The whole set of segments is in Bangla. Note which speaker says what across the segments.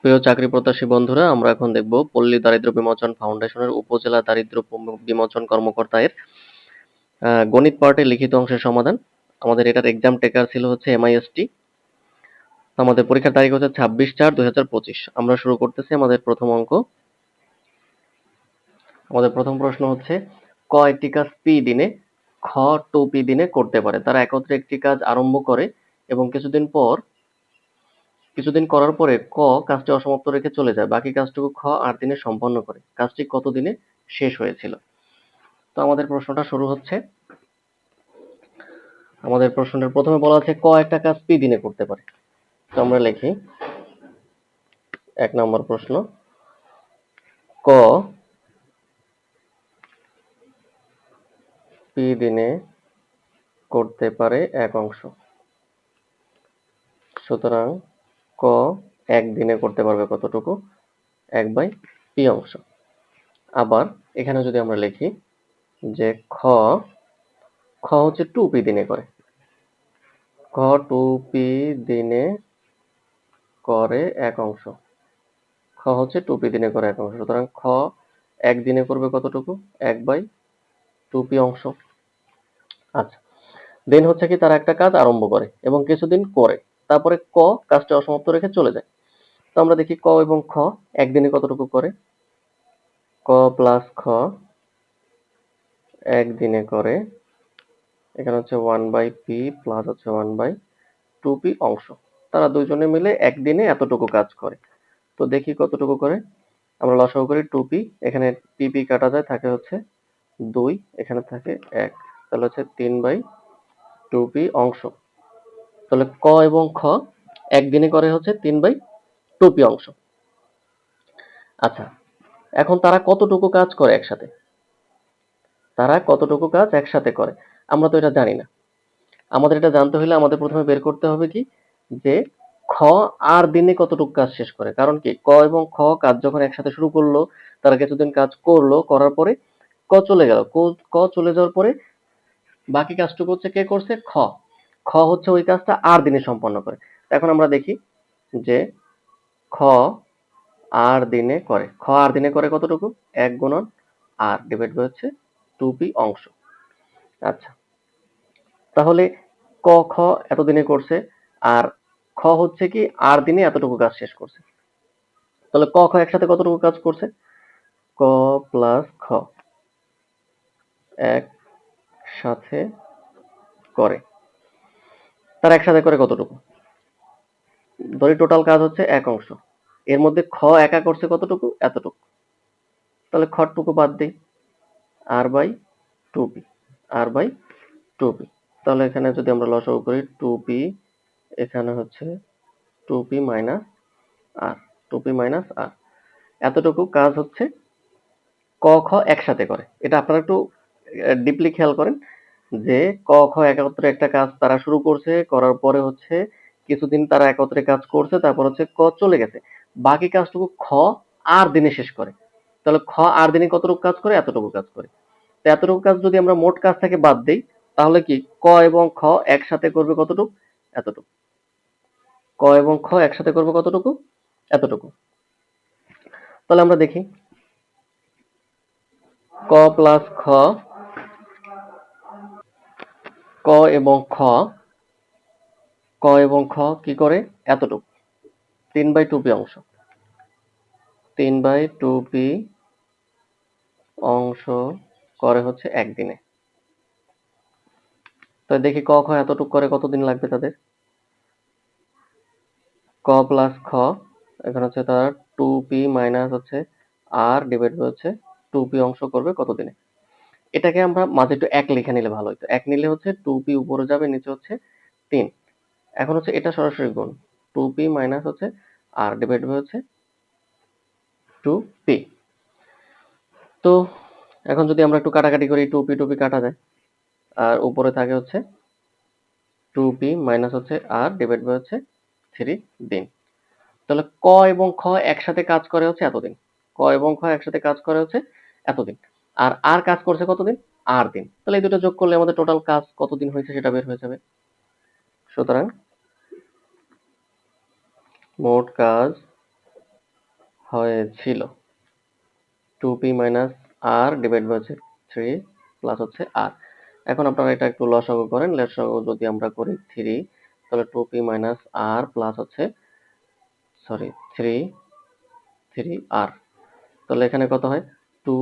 Speaker 1: প্রিয় চাকরি প্রত্যাশী বন্ধুরা, আমরা এখন দেখব পল্লী দারিদ্র বিমোচন ফাউন্ডেশনের উপজেলা দারিদ্র বিমোচন কর্মকর্তা এর গণিত পার্টের লিখিত অংশের সমাধান। আমাদের এটার এক্সাম টেকার ছিল হচ্ছে এমআইএসটি আমাদের পরীক্ষার তারিখ হচ্ছে ছাব্বিশ চার দুই আমরা শুরু করতেছি আমাদের প্রথম অঙ্ক। আমাদের প্রথম প্রশ্ন হচ্ছে, ক একটি কাজ পি দিনে, খ টু পি দিনে করতে পারে। তারা একত্রে একটি কাজ আরম্ভ করে এবং কিছুদিন পর কিছুদিন করার পরে ক কাজটি অসমাপ্ত রেখে চলে যায়। বাকি কাজটুকু খ আট দিনে সম্পন্ন করে। কাজটি কত দিনে শেষ হয়েছিল? তো আমাদের প্রশ্নটা শুরু হচ্ছে। আমাদের প্রশ্নটার প্রথমে বলা আছে, ক একটা কাজ পি দিনে করতে পারে? তো আমরা লিখি, এক নম্বর প্রশ্ন। ক পি দিনে করতে পারে এক অংশ। সুতরাং ক এক দিনে করতে পারবে কতটুকু? এক বাই পি অংশ। আবার এখানে যদি আমরা লিখি যে খ খ হচ্ছে টু পি দিনে করে। খ টু পি দিনে করে এক অংশ। খ হচ্ছে টু পি দিনে করে এক অংশ। সুতরাং খ এক দিনে করবে কতটুকু? এক বাই টু পি অংশ। আচ্ছা। দেন হচ্ছে কি তারা একটা কাজ আরম্ভ করে এবং কিছুদিন করে। তারপরে ক কাজটা অসমাপ্ত রেখে চলে যায়। তো আমরা দেখি ক এবং খ একদিনে কতটুকু করে? ক প্লাস খ একদিনে করে, এখানে হচ্ছে ওয়ান বাই পি প্লাস হচ্ছে ওয়ান বাই টু পি অংশ। তারা দুইজনে মিলে একদিনে এতটুকু কাজ করে। তো দেখি কতটুকু করে? আমরা লসাগু করি টু পি এখানে পি পি কাটা যায়, থাকে হচ্ছে দুই, এখানে থাকে এক, তাহলে হচ্ছে তিন বাই টু পি অংশ। তাহলে ক এবং খ একদিনে করে হচ্ছে তিন বাই টুপি অংশ। আচ্ছা এখন তারা কতটুকু কাজ করে একসাথে? তারা কতটুকু কাজ একসাথে করে? আমরা তো এটা জানি না। আমাদের এটা জানতে হলে আমাদের প্রথমে বের করতে হবে কি? যে খ আর দিনে কতটুকু কাজ শেষ করে? কারণ কি? ক এবং খ কাজ যখন একসাথে শুরু করল, তারা কিছুদিন কাজ করল, করার পরে ক চলে গেল। ক- চলে যাওয়ার পরে বাকি কাজটুকু হচ্ছে কে করছে? খ। খ হচ্ছে ওই কাজটা আর দিনে সম্পন্ন করে। এখন আমরা দেখি যে খ আর দিনে করে। খ আর দিনে করে কতটুকু? এক গুণন আর ডিভাইড বাই হচ্ছে টু পি অংশ। আচ্ছা। তাহলে ক, খ এতদিনে করছে আর খ হচ্ছে কি আর দিনে এতটুকু কাজ শেষ করছে। তাহলে ক, খ একসাথে কতটুকু কাজ করছে? ক প্লাস খ এক সাথে করে। তার একসাথে করে কতটুকু? ধরি টোটাল কাজ হচ্ছে এক অংশ। এর মধ্যে খ একা করছে কতটুকু? এতটুকু। তাহলে খটটুকু বাদ দেই। আর by two P. R by two P. তাহলে এখানে যদি আমরা লসাগু করি টু পি, এখানে হচ্ছে two P minus R, two P minus R. এতটুকু কাজ হচ্ছে ক, খ একসাথে করে। এটা আপনারা একটু ডিপলি খেয়াল করেন। যে ক, খ একত্রে একটা কাজ তারা শুরু করছে, করার পরে হচ্ছে কিছুদিন তারা একত্রে কাজ করছে, তারপর হচ্ছে ক চলে গেছে। বাকি কাজটুকু খ আর দিনে শেষ করে। তাহলে খ আর দিনে কতটুকু কাজ করে? এতটুকু কাজ করে। তো এতটুকু কাজ যদি আমরা মোট কাজ থেকে বাদ দিই, তাহলে কি ক এবং খ একসাথে করবে কতটুকু? এতটুকু। ক এবং খ একসাথে করবে কতটুকু? এতটুকু। তাহলে আমরা দেখি। ক প্লাস খ এবং খ। ক এবং খ কি করে? এতটুকু। তিন বাই টু পি অংশ। তিন বাই টু পি অংশ করে হচ্ছে একদিনে। তো দেখি ক, খ এতটুকু করে কতদিন লাগবে তাদের? ক প্লাস খ, এখানে হচ্ছে তার টু পি মাইনাস হচ্ছে আর ডিভাইড হচ্ছে টু পি অংশ করবে কতদিনে? এটাকে আমরা মাঝে একটু এক লিখে নিলে ভালো হতো এক নিলে হচ্ছে টু পি উপরে যাবে, নিচে হচ্ছে তিন। এখন হচ্ছে এটা সরাসরি গুণ। টু পি মাইনাস হচ্ছে আর ডিভাইড বাই হচ্ছে টু পি তো এখন যদি আমরা একটু কাটাকাটি করি টু পি টু পি কাটা যায়, আর উপরে থাকে হচ্ছে টু পি মাইনাস হচ্ছে আর ডিভাইড বাই হচ্ছে থ্রি দিন। তাহলে ক এবং খ একসাথে কাজ করে হচ্ছে এতদিন। ক এবং খ একসাথে কাজ করে হচ্ছে এতদিন। আর আর কাজ করছে কতদিন? আর দিন। তাহলে এই দুটো যোগ করলে আমাদের টোটাল কাজ কতদিন হয়েছে সেটা বের হয়ে যাবে। সুতরাং মোট কাজ হয়েছিল two P minus R divide by হচ্ছে থ্রি প্লাস হচ্ছে আর এখন আপনারা এটা একটু লসাগু করেন। লসাগু যদি আমরা করি থ্রি তাহলে two P minus R plus হচ্ছে সরি থ্রি থ্রি আর তাহলে এখানে কত হয়? টু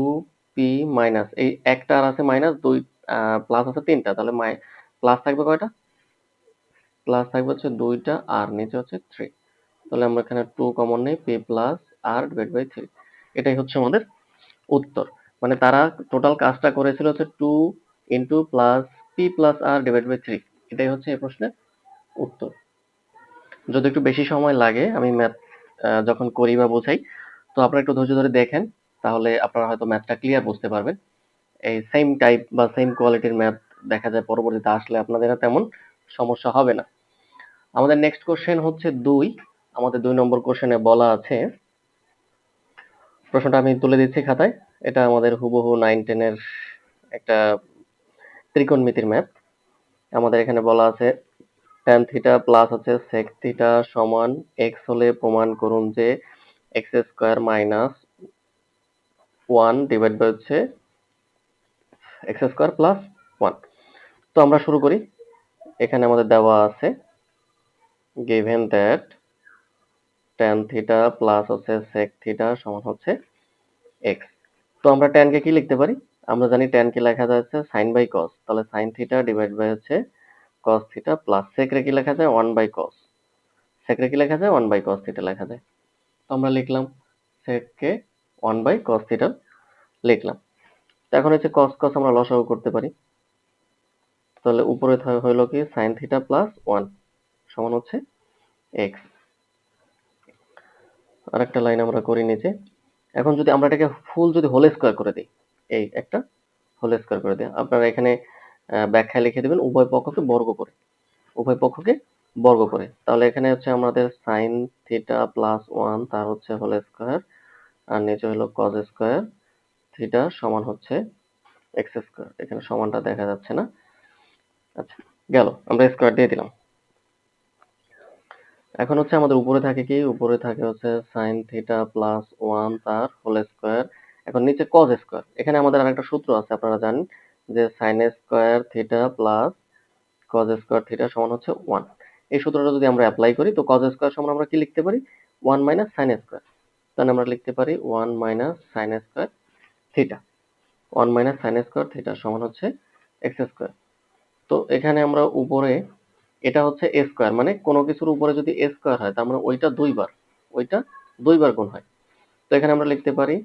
Speaker 1: পি মাইনাস এই একটা আর আছে মাইনাস দুই প্লাস আছে তিনটা। তাহলে মাই প্লাস থাকবে কয়টা? প্লাস থাকবে হচ্ছে দুইটা, আর নিচে হচ্ছে থ্রি তাহলে আমরা এখানে টু কমন নেই P plus R divide by three এটাই হচ্ছে আমাদের উত্তর। মানে তারা টোটাল কাজটা করেছিল হচ্ছে two into plus P plus R divide by three এটাই হচ্ছে এই প্রশ্নের উত্তর। যদি একটু বেশি সময় লাগে, আমি ম্যাথ যখন করি বা বোঝাই, তো আপনারা একটু ধৈর্য ধরে দেখেন। তাহলে আপনারা হয়তো ম্যাথটা ক্লিয়ার বুঝতে পারবেন। এই সেম টাইপ বা সেম কোয়ালিটির ম্যাথ দেখা যায় পরবর্তীতে আসলে আপনাদের তেমন সমস্যা হবে না। আমাদের নেক্সট কোশ্চেন হচ্ছে দুই। আমাদের দুই নম্বর কোশ্চেনে বলা আছে, প্রশ্নটা আমি তুলে দিচ্ছি খাতায়। এটা আমাদের হুবহু নাইন টেনের একটা ত্রিকোণমিতির ম্যাপ আমাদের এখানে বলা আছে ট্যান থিটা প্লাস হচ্ছে সেক থিটা সমান এক্স হলে প্রমাণ করুন যে x square minus one divide by হচ্ছে এক্স স্কোয়ার প্লাস ওয়ান তো আমরা শুরু করি। এখানে আমাদের দেওয়া আছে, given that tan theta plus হচ্ছে sec থিটা সমান হচ্ছে এক্স তো আমরা tan কে লিখতে পারি? আমরা জানি tan কে লেখা যাচ্ছে সাইন বাই cos. তাহলে সাইন থিটা ডিভাইড বাই হচ্ছে cos থিটা প্লাস sec রে কি লেখা যায়? One by cos. sec রে কি লেখা যায়? ওয়ান বাই cos থিটা লেখা যায়। তো আমরা লিখলাম sec 1 বাই cos থিটা লিখলাম। তো এখন হচ্ছে cos cos আমরা লসাগু করতে পারি। তাহলে উপরে হইল কি? sin থিটা প্লাস 1 সমান হচ্ছে এক্স আরেকটা লাইন আমরা করি নিচে। এখন যদি আমরা এটাকে ফুল যদি হোল স্কোয়ার করে দিই, এই একটা হোল স্কোয়ার করে দিই, আপনারা এখানে ব্যাখ্যায় লিখে দেবেন উভয় পক্ষকে বর্গ করে। উভয় পক্ষকে বর্গ করে। তাহলে এখানে হচ্ছে আমাদের সাইন থিটা প্লাস ওয়ান তার হচ্ছে হোল স্কোয়ার আর নিচে হলো কজ স্কোয়ার থিটা সমান হচ্ছে এক্স স্কোয়ার এখানে সমানটা দেখা যাচ্ছে না। আচ্ছা গেল, আমরা স্কোয়ার দিয়ে দিলাম। এখন হচ্ছে আমাদের উপরে থাকে কি? উপরে থাকে হচ্ছে সাইন থিটা প্লাস ওয়ান তার হোল স্কোয়ার এখন নিচে কজ স্কোয়ার এখানে আমাদের আরেকটা সূত্র আছে, আপনারা জানেন যে sine square theta plus cos square theta সমান হচ্ছে ওয়ান এই সূত্রটা যদি আমরা অ্যাপ্লাই করি, তো কজ স্কোয়ার সমান আমরা কি লিখতে পারি? ওয়ান মাইনাস সাইন স্কোয়ার তাহলে আমরা লিখতে পারি one minus sine square theta one minus sine square theta সমান হচ্ছে এক্স স্কোয়ার তো এখানে আমরা উপরে, এটা হচ্ছে এ স্কোয়ার মানে কোনো কিছুর উপরে যদি এ স্কোয়ার হয়, তার মানে ওইটা দুইবার ওইটা দুইবার গুণ হয়। তো এখানে আমরা লিখতে পারি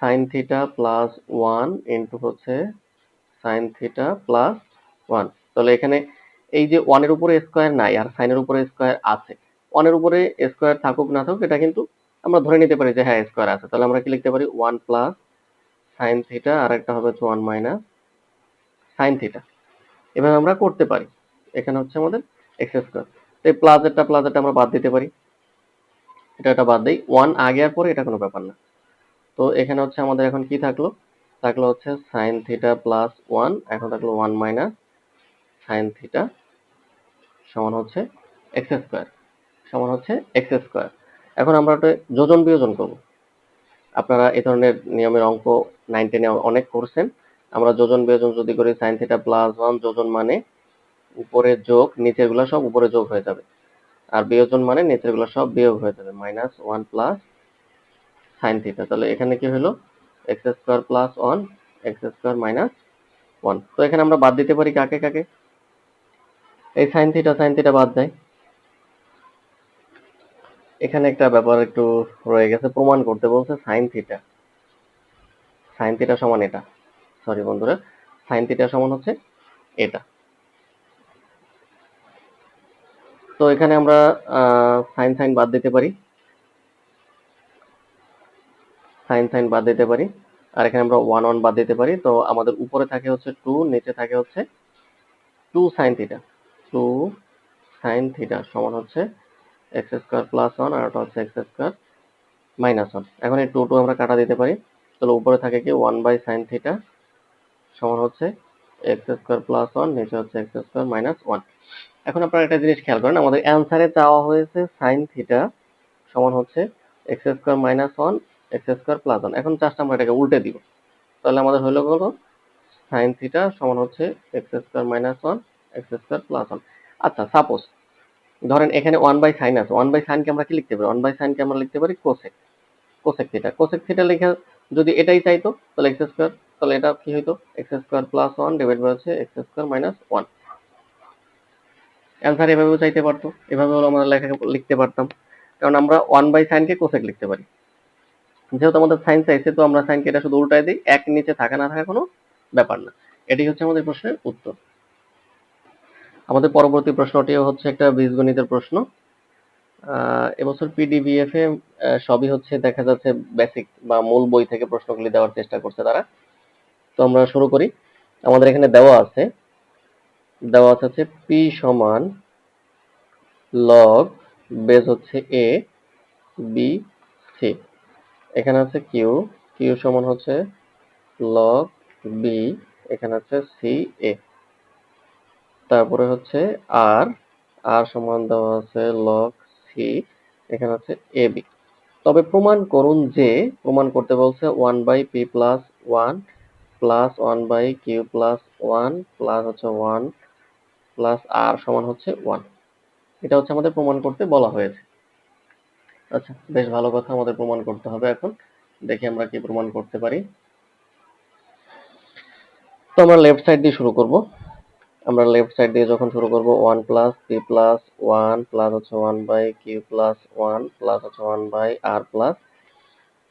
Speaker 1: sine theta plus one into হচ্ছে সাইন থিটা প্লাস ওয়ান তাহলে এখানে এই যে ওয়ানের উপরে স্কোয়ার নাই, আর সাইনের উপরে স্কোয়ার আছে। ওয়ানের উপরে স্কোয়ার থাকুক না থাকুক, এটা কিন্তু আমরা ধরে নিতে পারি যে হ্যাঁ স্কোয়ার আছে। তাহলে আমরা কি লিখতে পারি? ওয়ান প্লাস সাইন থিটা আর একটা হবে হচ্ছে ওয়ান মাইনাস সাইন থিটা। এভাবে আমরা করতে পারি। এখানে হচ্ছে আমাদের এক্স স্কোয়ার। তো এই প্লাজেরটা প্লাজেরটা আমরা বাদ দিতে পারি। এটা এটা বাদ দিই। ওয়ান আগে আর পরে এটা কোনো ব্যাপার না। তো এখানে হচ্ছে আমাদের এখন কি থাকল? থাকল হচ্ছে সাইন থিটা প্লাস ওয়ান, এখন থাকল ওয়ান মাইনাস সাইন থিটা সমান হচ্ছে এক্স স্কোয়ার। সমান হচ্ছে এক্স স্কোয়ার। এখন আমরা যোজন বিয়োজন করব। আপনারা এ ধরনের নিয়মের অঙ্ক নাইন টেনে অনেক করছেন। আমরা যোজন বিয়োজন যদি করি সাইন থিটা প্লাস ওয়ান যোজন মানে উপরে যোগ, নিচেরগুলা সব উপরে যোগ হয়ে যাবে। আর বিয়োজন মানে নিচেরগুলা সব বিয়োগ হয়ে যাবে minus one plus sine theta তাহলে এখানে কি হলো? X square plus one x square minus one তো এখানে আমরা বাদ দিতে পারি কাকে কাকে? এই সাইন থিটা সাইন থিটা বাদ যায় এখানে একটা ব্যাপার একটু রয়ে গেছে, প্রমাণ করতে বলছে সাইন থিটা সাইন থিটা সমান এটা। সরি বন্ধুরা সাইন থিটা সমান হচ্ছে এটা। তো এখানে আমরা সাইন সাইন বাদ দিতে পারি। সাইন সাইন বাদ দিতে পারি। আর এখানে আমরা ওয়ান ওয়ান বাদ দিতে পারি। তো আমাদের উপরে থাকে হচ্ছে টু নিচে থাকে হচ্ছে two sine theta two sine theta সমান হচ্ছে এক্স স্কোয়ার প্লাস ওয়ান আর ওটা হচ্ছে এক্স স্কোয়ার মাইনাস ওয়ান এখন এই টু টু আমরা কাটা দিতে পারি। তাহলে উপরে থাকে কি ওয়ান বাই সাইন থিটা সমান হচ্ছে এক্স স্কোয়ার প্লাস ওয়ান নিচে হচ্ছে এক্স স্কোয়ার মাইনাস ওয়ান এখন আপনারা একটা জিনিস খেয়াল করেন, আমাদের অ্যান্সারে চাওয়া হয়েছে সাইন থিটা সমান হচ্ছে x square minus one x square plus one এখন জাস্ট আমরা এটাকে উল্টে দিব। তাহলে আমাদের হলো কত? সাইন থিটা সমান হচ্ছে x square minus one x square plus one আচ্ছা সাপোজ ধরেন এখানে ওয়ান বাই সাইন আছে ওয়ান বাই সাইনকে আমরা কি লিখতে পারি? ওয়ান বাই সাইনকে আমরা লিখতে পারি cosec cosec theta cosec theta লেখা, যদি এটাই চাইতো, তাহলে এক্স স্কোয়ার তাহলে এটা কি হইতো? X square plus one divide by হচ্ছে x square minus one answer এভাবেও চাইতে পারতো, এভাবেও আমরা লেখা, লিখতে পারতাম। কারণ আমরা ওয়ান বাই সাইনকে কোসেক লিখতে পারি। যেহেতু আমাদের সাইন চাইছে, তো আমরা সাইনকে এটা শুধু উল্টাই দিই, এক নিচে থাকা না থাকা কোনো ব্যাপার না। এটি হচ্ছে আমাদের প্রশ্নের উত্তর। আমাদের পরবর্তী প্রশ্নটিও হচ্ছে একটা বীজগণিতের প্রশ্ন। এবছর পিডিবিএফ এ সবই হচ্ছে দেখা যাচ্ছে বেসিক বা মূল বই থেকে প্রশ্নগুলি দেওয়ার চেষ্টা করছে তারা। তো আমরা শুরু করি। আমাদের এখানে দেওয়া আছে দেওয়া আছে হচ্ছে পি সমান লগ বেস হচ্ছে এ বি সি এখানে আছে কিউ কিউ সমান হচ্ছে লগ বি এখানে হচ্ছে সি এ তারপরে হচ্ছে আর আর সমান দেওয়া আছে লগ সি এখানে হচ্ছে এ বি তবে প্রমাণ করুন যে, প্রমাণ করতে বলছে one by P plus one plus one by Q plus one plus হচ্ছে ওয়ান প্লাস আর সমান হচ্ছে ওয়ান এটা হচ্ছে আমাদের প্রমাণ করতে বলা হয়েছে। আচ্ছা বেশ ভালো কথা আমাদের প্রমাণ করতে হবে এখন। দেখি আমরা কি প্রমাণ করতে পারি। তো আমরা লেফট সাইড দিয়ে শুরু করব। আমরা লেফট সাইড দিয়ে যখন শুরু করব one plus P plus one plus হচ্ছে one by Q plus one plus হচ্ছে one by R plus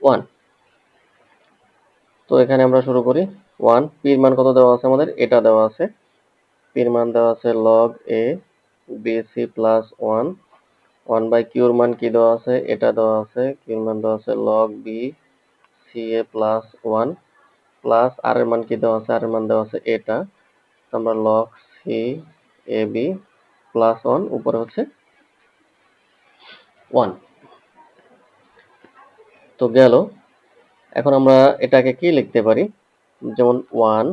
Speaker 1: one তো এখানে আমরা শুরু করি। ওয়ান পির মান কত দেওয়া আছে আমাদের? এটা দেওয়া আছে। পির মান দেওয়া আছে log A B C plus one one by কিউর মান কি দেওয়া আছে? এটা দেওয়া আছে। কিউর মান দেওয়া আছে log B C A plus one plus আর এর মান কি দেওয়া আছে? আর এর মান দেওয়া আছে এটা। আমরা log C A, B plus one উপরে হচ্ছে ওয়ান তো গেল। এখন আমরা এটাকে কি লিখতে পারি? যেমন one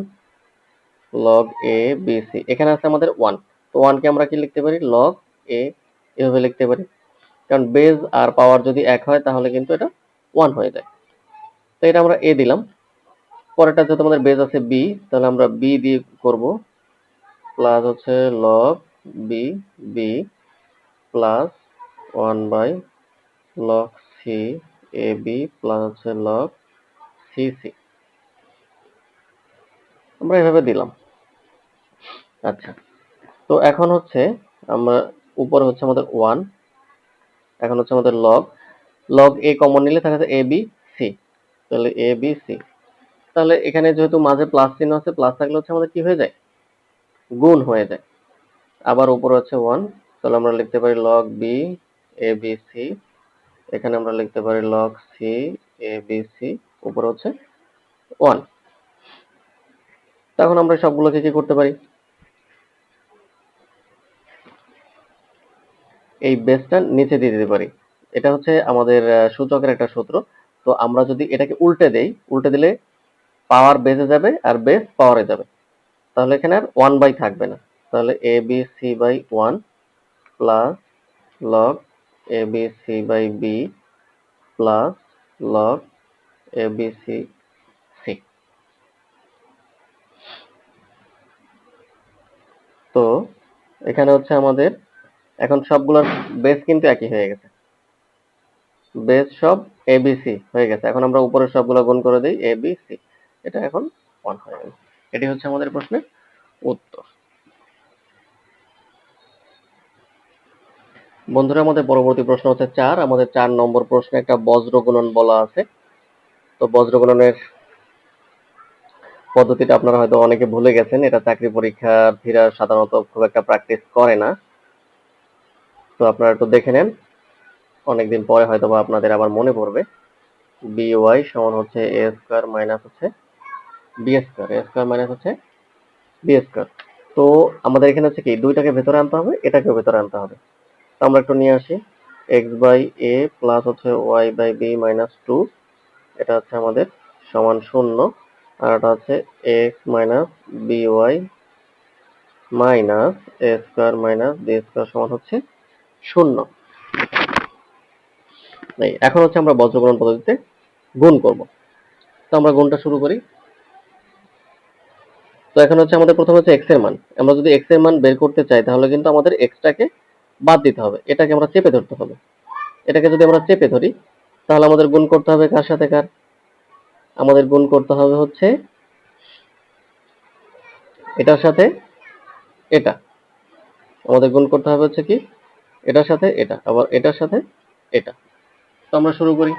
Speaker 1: log A B C এখানে আছে আমাদের ওয়ান তো ওয়ানকে আমরা কি লিখতে পারি? লগ এ এভাবে লিখতে পারি। কারণ বেজ আর পাওয়ার যদি এক হয়, তাহলে কিন্তু এটা ওয়ান হয়ে যায়। তো এটা আমরা এ দিলাম। পরেরটা যেহেতু আমাদের বেজ আছে বি তাহলে আমরা বি দিয়ে করব। প্লাস হচ্ছে log B B plus one by log C A B plus হচ্ছে লগ সি সি আমরা এভাবে দিলাম। আচ্ছা তো এখন হচ্ছে আমরা, উপরে হচ্ছে আমাদের ওয়ান এখন হচ্ছে আমাদের লগ লগ এ কমন নিলে থাকে এ বি সি তাহলে এ বি সি তাহলে এখানে যেহেতু মাঝে প্লাস চিহ্ন আছে প্লাস থাকলে হচ্ছে আমাদের কি হয়ে যায়? গুণ হয়ে যায়। আবার উপরে হচ্ছে ওয়ান তাহলে আমরা লিখতে পারি log B A B C এখানে আমরা লিখতে পারি log C A B C উপরে হচ্ছে ওয়ান তখন আমরা সবগুলোকে কি করতে পারি? এই বেসটা নিচে দিয়ে দিতে পারি। এটা হচ্ছে আমাদের সূচকের একটা সূত্র। তো আমরা যদি এটাকে উল্টে দেই, উল্টে দিলে পাওয়ার বেসে যাবে আর বেস পাওয়ারে যাবে। তাহলে এখানে আর ওয়ান বাই থাকবে না। তাহলে A B C by one plus log A B C by B plus log A B C C তো এখানে হচ্ছে আমাদের এখন সবগুলোর বেস কিন্তু একই হয়ে গেছে। বেস সব এবিসি হয়ে গেছে। এখন আমরা উপরের সবগুলো গুণ করে দিই এবিসি এটা এখন ওয়ান হয়ে গেল। এটি হচ্ছে আমাদের প্রশ্নের উত্তর। বন্ধুরা, আমাদের পরবর্তী প্রশ্ন হচ্ছে চার। আমাদের চার নম্বর প্রশ্নে একটা বজ্র গুণন বলা আছে। তো বজ্র গুণনের পদ্ধতিটা আপনারা হয়তো অনেকে ভুলে গেছেন। এটা চাকরি পরীক্ষার্থীরা সাধারণত খুব একটা প্র্যাকটিস করে না। তো আপনারা একটু দেখে নেন। অনেকদিন পরে হয়তো বা আপনাদের আবার মনে পড়বে। বি ওয়াই সমান হচ্ছে এ স্কোয়ার মাইনাস হচ্ছে বি স্কোয়ার স্কোয়ার মাইনাস হচ্ছে বি তো আমাদের এখানে হচ্ছে কি, দুইটাকে ভেতরে আনতে হবে, এটাকেও ভেতরে আনতে হবে। তো আমরা একটু নিয়ে আসি। এক্স বাই এ প্লাস হচ্ছে y by B minus two এটা হচ্ছে আমাদের সমান শূন্য, আর এটা হচ্ছে x minus B y minus A square minus B square সমান হচ্ছে শূন্য। এখন হচ্ছে আমরা বজ্রগুণন পদ্ধতিতে গুণ করব। তো আমরা গুণটা শুরু করি। তো এখন হচ্ছে আমাদের প্রথমে হচ্ছে এক্সের মান। আমরা যদি এক্সের মান বের করতে চাই, তাহলে কিন্তু আমাদের এক্সটাকে বাদ দিতে হবে। এটাকে আমরা চেপে ধরতে হবে। এটাকে যদি আমরা চেপে ধরি, তাহলে আমাদের গুণ করতে হবে কার সাথে কার? আমাদের গুণ করতে হবে হচ্ছে এটার সাথে এটা। আমাদের গুণ করতে হবে হচ্ছে কি? এটার সাথে এটা, আবার এটার সাথে এটা। তো আমরা শুরু করি।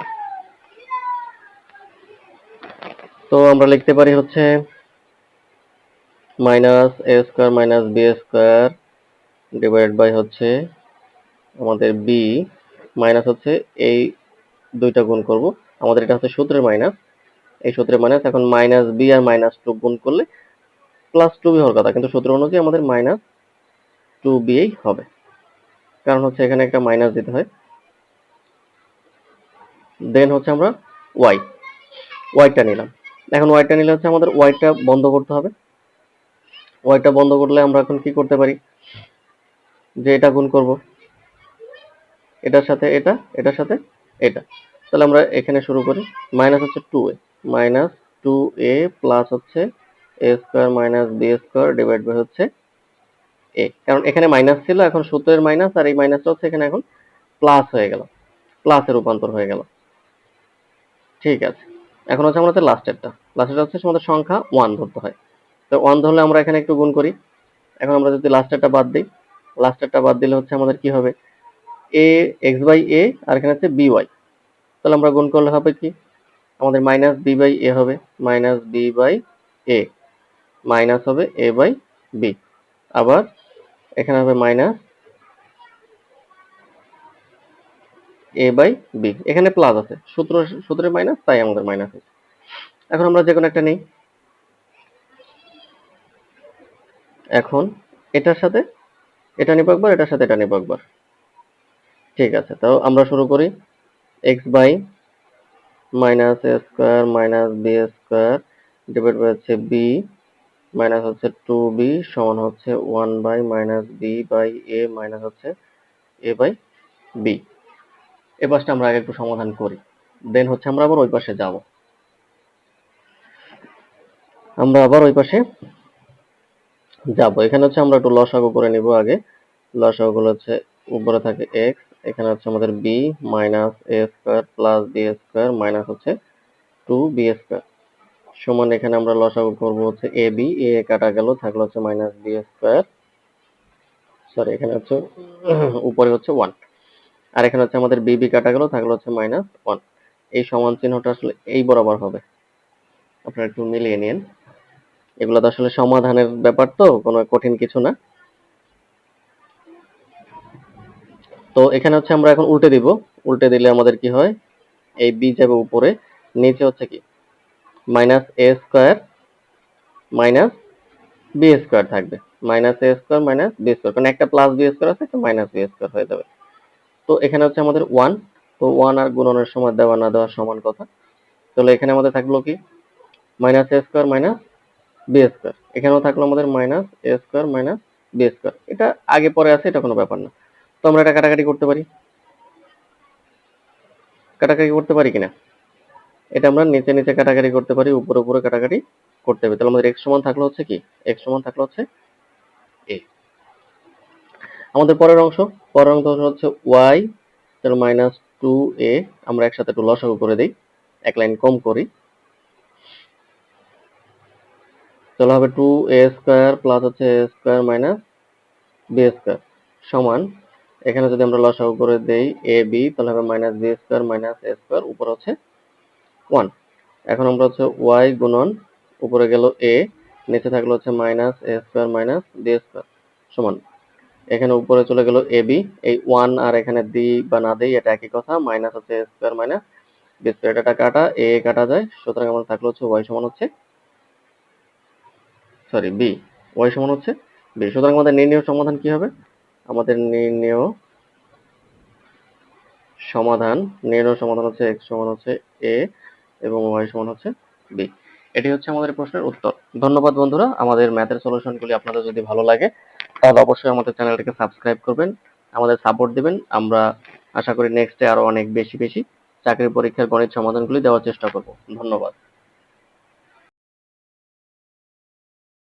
Speaker 1: তো আমরা লিখতে পারি হচ্ছে minus A square minus B square divide by হচ্ছে আমাদের বি মাইনাস হচ্ছে এই দুইটা গুণ করব। আমাদের এটা হচ্ছে সূত্রের মাইনাস এই সূত্রের মাইনাস এখন মাইনাস বি আর মাইনাস টু গুণ করলে প্লাস টু বি হওয়ার কথা। কিন্তু সূত্র অনুযায়ী আমাদের মাইনাস টু বিই হবে। কারণ হচ্ছে এখানে একটা মাইনাস দিতে হয়। দেন হচ্ছে আমরা ওয়াই ওয়াইটা নিলাম। এখন ওয়াইটা নিলে হচ্ছে আমাদের ওয়াইটা বন্ধ করতে হবে। ওয়াইটা বন্ধ করলে আমরা এখন কি করতে পারি? যে এটা গুণ করব। এটার সাথে এটা, এটার সাথে এটা। তাহলে আমরা এখানে শুরু করি। মাইনাস হচ্ছে two A minus two A plus হচ্ছে A square minus B square divide by হচ্ছে এ কারণ এখানে মাইনাস ছিল, এখন সূত্রের মাইনাস আর এই মাইনাসটা হচ্ছে এখানে এখন প্লাস হয়ে গেল। প্লাসে রূপান্তর হয়ে গেল। ঠিক আছে। এখন হচ্ছে আমাদের লাস্টেরটা লাস্টেরটা হচ্ছে আমাদের সংখ্যা ওয়ান ধরতে হয়। তো ওয়ান ধরলে আমরা এখানে একটু গুণ করি। এখন আমরা যদি লাস্টেরটা বাদ দিই লাস্টেরটা বাদ দিলে হচ্ছে আমাদের কি হবে? এ এক্স বাই এ আর এখানে হচ্ছে বি ওয়াই তাহলে আমরা গুণ করলে হবে কি? আমাদের মাইনাস বি বাই এ হবে। Minus B by A minus হবে এ বাই বি আবার এখানে হবে মাইনাস এ বাই বি এখানে প্লাস আছে। সূত্র সূত্রের মাইনাস তাই আমাদের মাইনাস এখন আমরা যে কোনো একটা নেই। এখন এটার সাথে এটা নিব একবার, এটার সাথে এটা নিব একবার। ঠিক আছে, তো আমরা শুরু করি। X by minus A square minus B square divide by হচ্ছে বি মাইনাস হচ্ছে টু বি সমান হচ্ছে one by minus B by A minus হচ্ছে এ বাই বি এ পাশটা আমরা আগে একটু সমাধান করি। দেন হচ্ছে আমরা আবার ওই পাশে যাব। আমরা আবার ওই পাশে যাব। এখানে হচ্ছে আমরা একটু লসাগু করে নিব আগে। লসাগু গুলো হচ্ছে উপরে থাকে এক্স এখানে হচ্ছে আমাদের B minus A square plus B square minus হচ্ছে টু বি স্কোয়ার সমান এখানে আমরা লসাগু করব হচ্ছে এ বি এ কাটা গেল, থাকল হচ্ছে মাইনাস বি স্কোয়ার সরি এখানে হচ্ছে উপরে হচ্ছে ওয়ান আর এখানে হচ্ছে আমাদের বিবি কাটা গেল, থাকল হচ্ছে মাইনাস ওয়ান এই সমান চিহ্নটা আসলে এই বরাবর হবে। আপনারা একটু মিলিয়ে নিন। এগুলো তো আসলে সমাধানের ব্যাপার তো, কোনো কঠিন কিছু না। তো এখানে হচ্ছে আমরা এখন উল্টে দিব। উল্টে দিলে আমাদের কি হয়? এই বি যাবে উপরে, নিচে হচ্ছে কি? Minus A square minus B square থাকবে। Minus A square minus B square কারণ একটা প্লাস বি স্কোয়ার আছে, একটা মাইনাস বি স্কোয়ার হয়ে যাবে। তো এখানে হচ্ছে আমাদের ওয়ান তো ওয়ান আর গুণনের সময় দেওয়া না দেওয়ার সমান কথা। তাহলে এখানে আমাদের থাকল কি? Minus A square minus B square এখানেও থাকল আমাদের minus A square minus B square এটা আগে পরে আছে, এটা কোনো ব্যাপার না। তো আমরা এটা কাটাকাটি করতে পারি। কাটাকাটি করতে পারি কিনা? এটা আমরা নিচে নিচে কাটাকাটি করতে পারি, উপরে উপরে কাটাকাটি করতে হবে। তাহলে আমাদের এক্স সমান থাকল হচ্ছে কি? এক্স সমান থাকল হচ্ছে এ আমাদের পরের অংশ পরের অংশ হচ্ছে ওয়াই তাহলে মাইনাস টু এ আমরা একসাথে একটু লসাগু করে দিই। এক লাইন কম করি। তাহলে হবে টু এ স্কোয়ার প্লাস হচ্ছে A square minus B square সমান। এখানে যদি আমরা লসাগু করে দেই এ বি তাহলে হবে minus B square minus A square উপরে হচ্ছে ওয়ান এখন আমরা হচ্ছে ওয়াই গুণন, উপরে গেল এ নিচে থাকল হচ্ছে minus A square minus B square সমান। এখানে উপরে চলে গেল এ বি এই ওয়ান আর এখানে দি বা না দিই, এটা একই কথা মাইনাস হচ্ছে A square minus B square এটা কাটা এ কাটা যায়, সুতরাং আমাদের থাকল হচ্ছে ওয়াই সমান হচ্ছে সরি বি ওয়াই সমান হচ্ছে বি সুতরাং আমাদের নির্ণয় সমাধান কি হবে? আমাদের নির্ণয় সমাধান নির্ণয় সমাধান হচ্ছে এক্স সমান হচ্ছে এ এবং ওয়াই সমান হচ্ছে বি এটি হচ্ছে আমাদের প্রশ্নের উত্তর। ধন্যবাদ বন্ধুরা। আমাদের ম্যাথের সলিউশনগুলি আপনাদের যদি ভালো লাগে, তাহলে অবশ্যই আমাদের চ্যানেলটিকে সাবস্ক্রাইব করবেন, আমাদের সাপোর্ট দিবেন। আমরা আশা করি নেক্সটে আরও অনেক বেশি বেশি চাকরির পরীক্ষার গণিত সমাধানগুলি দেওয়ার চেষ্টা করব। ধন্যবাদ।